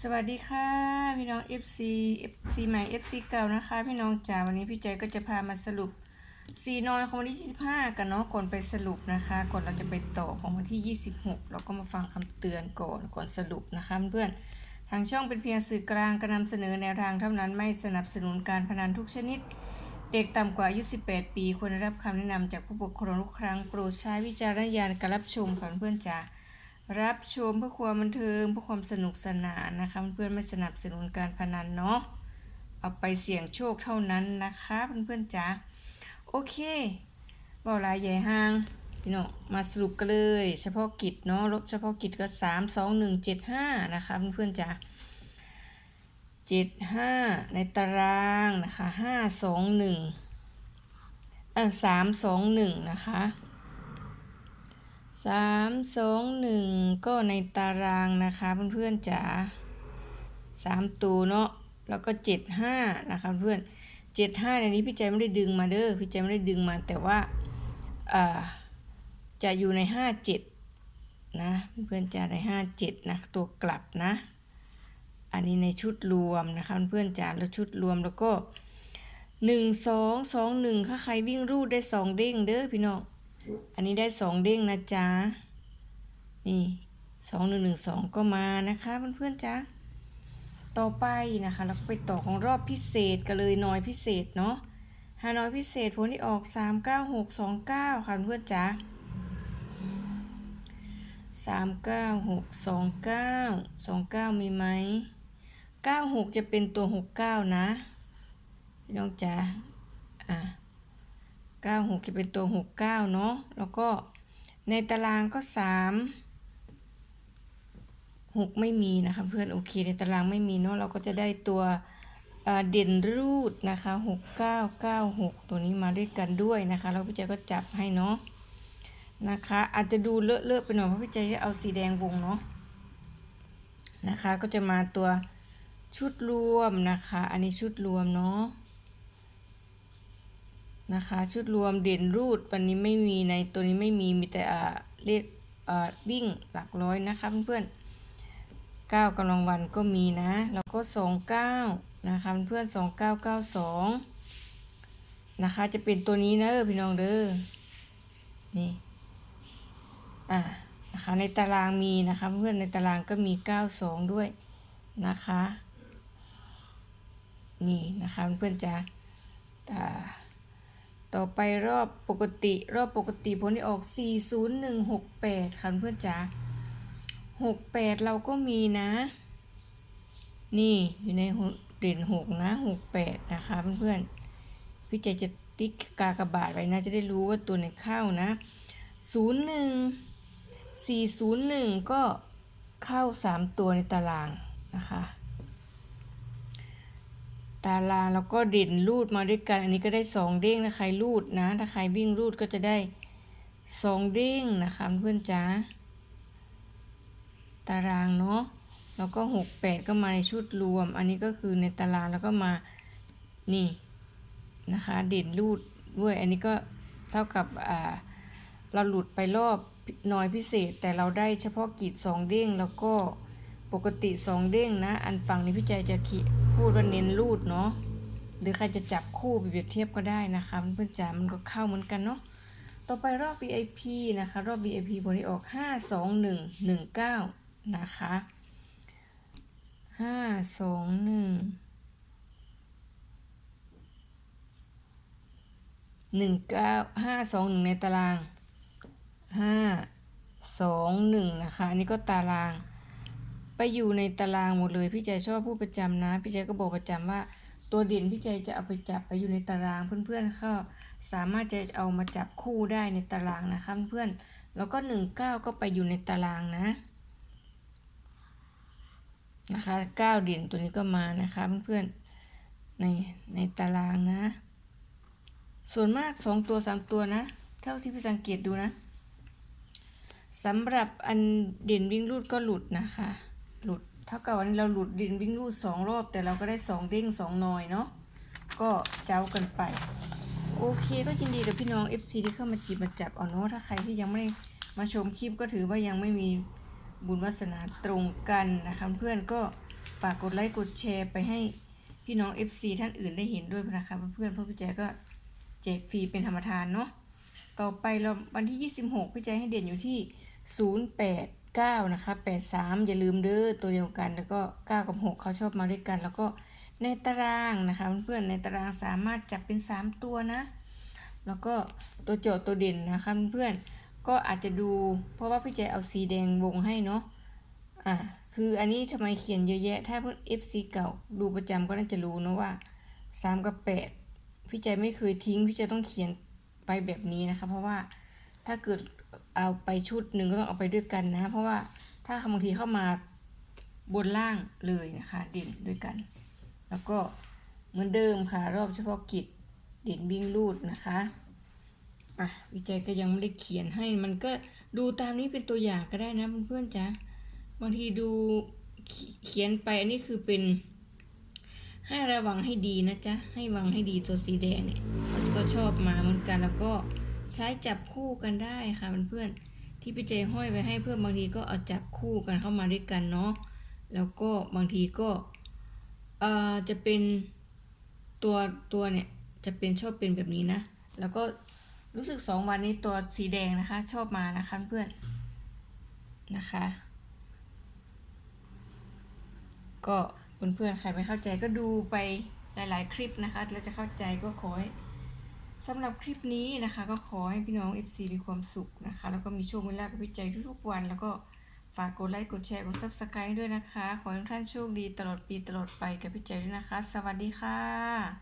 สวัสดีค่ะพี่น้อง FC FC ใหม่ FC เก่านะคะ พี่น้องจ๋าวันนี้พี่ใจก็จะพามาสรุปซีนอยของวันที่ 25 กันเนาะก่อนไปสรุปนะคะก่อนเราจะไปต่อของวันที่ 26 เราก็มาฟังคำเตือนก่อนก่อนสรุปนะคะเพื่อนทางช่องเป็นเพียงสื่อกลางการนำเสนอแนวทางเท่านั้นไม่สนับสนุนการพนันทุกชนิด เด็กต่ำกว่าอายุ 18 ปีควรได้รับคำแนะนำจากผู้ปกครองทุกครั้งโปรดใช้วิจารณญาณการรับชมค่ะเพื่อนจ๋า รับชมเพื่อความบันเทิงเพื่อความสนุกสนานนะคะ เพื่อนๆไม่สนับสนุนการพนันเนาะเอาไปเสี่ยงโชคเท่านั้นนะคะเพื่อนๆจ๋าโอเคบาหลายใหญ่ห้างพี่น้องมาสรุปกันเลย เฉพาะกิจเนาะลบเฉพาะกิจก็สามสองหนึ่งเจ็ดห้านะคะเพื่อนๆจ๋าเจ็ดห้าในตารางนะคะห้าสองหนึ่งเออสามสองหนึ่งนะคะ สามสองหนึ่งก็ในตารางนะคะเพื่อนๆจ๋าสามตัวเนาะแล้วก็เจ็ดห้านะคะเพื่อนเจ็ดห้าในนี้พี่ใจไม่ได้ดึงมาเด้อพี่ใจไม่ได้ดึงมาแต่ว่าจะอยู่ในห้าเจ็ดนะเพื่อนๆจ๋าในห้าเจ็ดนะตัวกลับนะ อันนี้ในชุดรวมนะคะเพื่อนๆจ๋าแล้วชุดรวมแล้วก็หนึ่งสองสองหนึ่งถ้าใครวิ่งรูดได้สองเด้งเด้อพี่น้อง อันนี้ได้สองเด้งนะจ๊ะ นี่สองหนึ่งหนึ่งสองก็มานะคะเพื่อนๆจ๊ะ ต่อไปนะคะเราไปต่อของรอบพิเศษกันเลยน้อยพิเศษเนาะฮานอยพิเศษผลที่ออกสามเก้าหกสองเก้าค่ะเพื่อนจ๊ะสามเก้าหกสองเก้าสองเก้ามีไหมเก้าหกจะเป็นตัวหกเก้านะน้องจ๊ะอะ เก้าหกจะเป็นตัวหกเก้าเนาะ แล้วก็ในตารางก็สามหกไม่มีนะคะเพื่อน โอเค ในตารางไม่มีเนาะ เราก็จะได้ตัวเด่นรูดนะคะหกเก้าเก้าหกตัวนี้มาด้วยกันด้วยนะคะ แล้วพี่เจก็จับให้เนาะ นะคะ อาจจะดูเลอะเลอะๆไปหน่อยเพราะพี่เจจะเอาสีแดงวงเนาะ นะคะ ก็จะมาตัวชุดรวมนะคะ อันนี้ชุดรวมเนาะ นะคะ ชุดรวมเด่นรูดวันนี้ไม่มีในตัวนี้ไม่มีมีแต่อ่าเลขอ่าวิ่งหลักร้อยนะคะเพื่อนๆเก้ากำลังวันก็มีนะ แล้วก็สองเก้านะคะเพื่อนสองเก้าเก้าสองนะคะจะเป็นตัวนี้นะพี่น้องเด้อ นี่ อ่า นะคะในตารางมีนะคะเพื่อนในตารางก็มีเก้าสองด้วยนะคะ นี่นะคะเพื่อนจะอ่า ต่อไปรอบปกติ รอบปกติผลที่ออก 40168ค่ะเพื่อนจ๋า68 เราก็มีนะ นี่อยู่ในเด่น 6 นะ 68 นะคะเพื่อนๆพี่ใจจะติ๊กกากระบาทไว้นะ จะได้รู้ว่าตัวไหนเข้านะ 01 401 ก็เข้า 3 ตัวในตารางนะคะ ตารางแล้วก็เด่นรูดมาด้วยกัน อันนี้ก็ได้สองเด้งนะใครรูดนะ ถ้าใครวิ่งรูดก็จะได้สองเด้งนะคะเพื่อนจ้าตารางเนาะแล้วก็หกแปดก็มาในชุดรวม อันนี้ก็คือในตารางแล้วก็มานี่นะคะเด่นรูดด้วย อันนี้ก็เท่ากับอ่าเราหลุดไปรอบน้อยพิเศษ แต่เราได้เฉพาะกีดสองเด้งแล้วก็ปกติสองเด้งนะ อันฝั่งนี้พี่ใจจะขี พูดว่าเน้นรูดเนาะหรือใครจะจับคู่ไปเปรียบเทียบก็ได้นะคะเพื่อนจ๋ามันก็เข้าเหมือนกันเนาะต่อไปรอบ VIP นะคะ รอบ VIP ผลออก 5 2 1 1 9 นะคะ5 2 1 1 9 5 2 1ในตาราง5 2 1นะคะ อันนี้ก็ตาราง ไปอยู่ในตารางหมดเลย พี่ใจชอบพูดประจำนะ พี่ใจก็บอกประจำว่า ตัวเด่นพี่ใจจะเอาไปจับไปอยู่ในตารางเพื่อนๆก็สามารถจะเอามาจับคู่ได้ในตารางนะคะเพื่อนๆแล้วก็หนึ่งเก้าก็ไปอยู่ในตารางนะนะคะเก้าเด่นตัวนี้ก็มานะคะเพื่อนๆในในตารางนะ ส่วนมากสองตัวสามตัวนะ เท่าที่พี่สังเกตดูนะสำหรับอันเด่นวิ่งรูดก็หลุดนะคะ หลุดเท่ากับวันนี้เราหลุดดินวิ่งรูดสองรอบ แต่เราก็ได้สองเด้งสองนอยเนาะก็เจ้ากันไป โอเคก็ยินดีกับพี่น้อง FC ที่เข้ามาจีบมาจับเอาเนาะถ้าใครที่ยังไม่ได้มาชมคลิปก็ถือว่ายังไม่มีบุญวาสนาตรงกันนะคะเพื่อนก็ฝากกดไลค์กดแชร์ไปให้พี่น้อง FC ท่านอื่นได้เห็นด้วยนะคะเพื่อนๆเพราะพี่แจก็แจกฟรีเป็นธรรมทานเนาะต่อไปเราวันที่ 26 พี่แจให้เด่นอยู่ที่ 9 นะคะ 83 อย่าลืมเด้อตัวเดียวกัน แล้วก็ 9 กับ 6 เขาชอบมาด้วยกัน แล้วก็ในตารางนะคะเพื่อนๆในตารางสามารถจับเป็น 3 ตัวนะ แล้วก็ตัวโจทย์ตัวเด่นนะคะเพื่อนๆก็อาจจะดู เพราะว่าพี่แจเอาสีแดงวงให้เนาะอะคืออันนี้ทำไมเขียนเยอะแยะ ถ้าเพื่อน FC เก่าดูประจำก็น่าจะรู้นะว่า 3 กับ 8 พี่ใจไม่เคยทิ้ง พี่ใจต้องเขียนไปแบบนี้นะคะ เพราะว่าถ้าเกิด เอาไปชุดหนึ่งก็ต้องเอาไปด้วยกันนะ เพราะว่าถ้าบางทีเข้ามาบนล่างเลยนะคะเด่นด้วยกัน แล้วก็เหมือนเดิมค่ะ รอบเฉพาะกิจเด่นวิ่งรูดนะคะอะวิจัยก็ยังไม่ได้เขียนให้มันก็ดูตามนี้เป็นตัวอย่างก็ได้นะเพื่อนๆจ๊ะบางทีดูเขียนไปอันนี้คือเป็น ให้ระวังให้ดีนะจ๊ะให้วังให้ดีตัวสีแดงเนี่ยก็ชอบมาเหมือนกันแล้วก็ ใช้จับคู่กันได้ค่ะเพื่อนๆที่พี่เจห้อยไว้ให้เพื่อนบางทีก็เอาจับคู่กันเข้ามาด้วยกันเนาะแล้วก็บางทีก็เอ่อจะเป็นตัวตัวเนี่ยจะเป็นชอบเป็นแบบนี้นะ แล้วก็รู้สึกสองวันนี้ตัวสีแดงนะคะ ชอบมานะคะเพื่อนนะคะ ก็เพื่อนๆใครไม่เข้าใจก็ดูไปหลาย ๆ คลิปนะคะ แล้วจะเข้าใจก็ขอให้ สำหรับคลิปนี้นะคะ ก็ขอให้พี่น้อง FC มีความสุขนะคะ แล้วก็มีช่วงเวลากับพี่ใจทุกๆวัน แล้วก็ฝากกดไลค์กดแชร์กด Subscribe ด้วยนะคะ ขอให้ทุกท่านโชคดีตลอดปีตลอดไปกับพี่ใจด้วยนะคะ สวัสดีค่ะ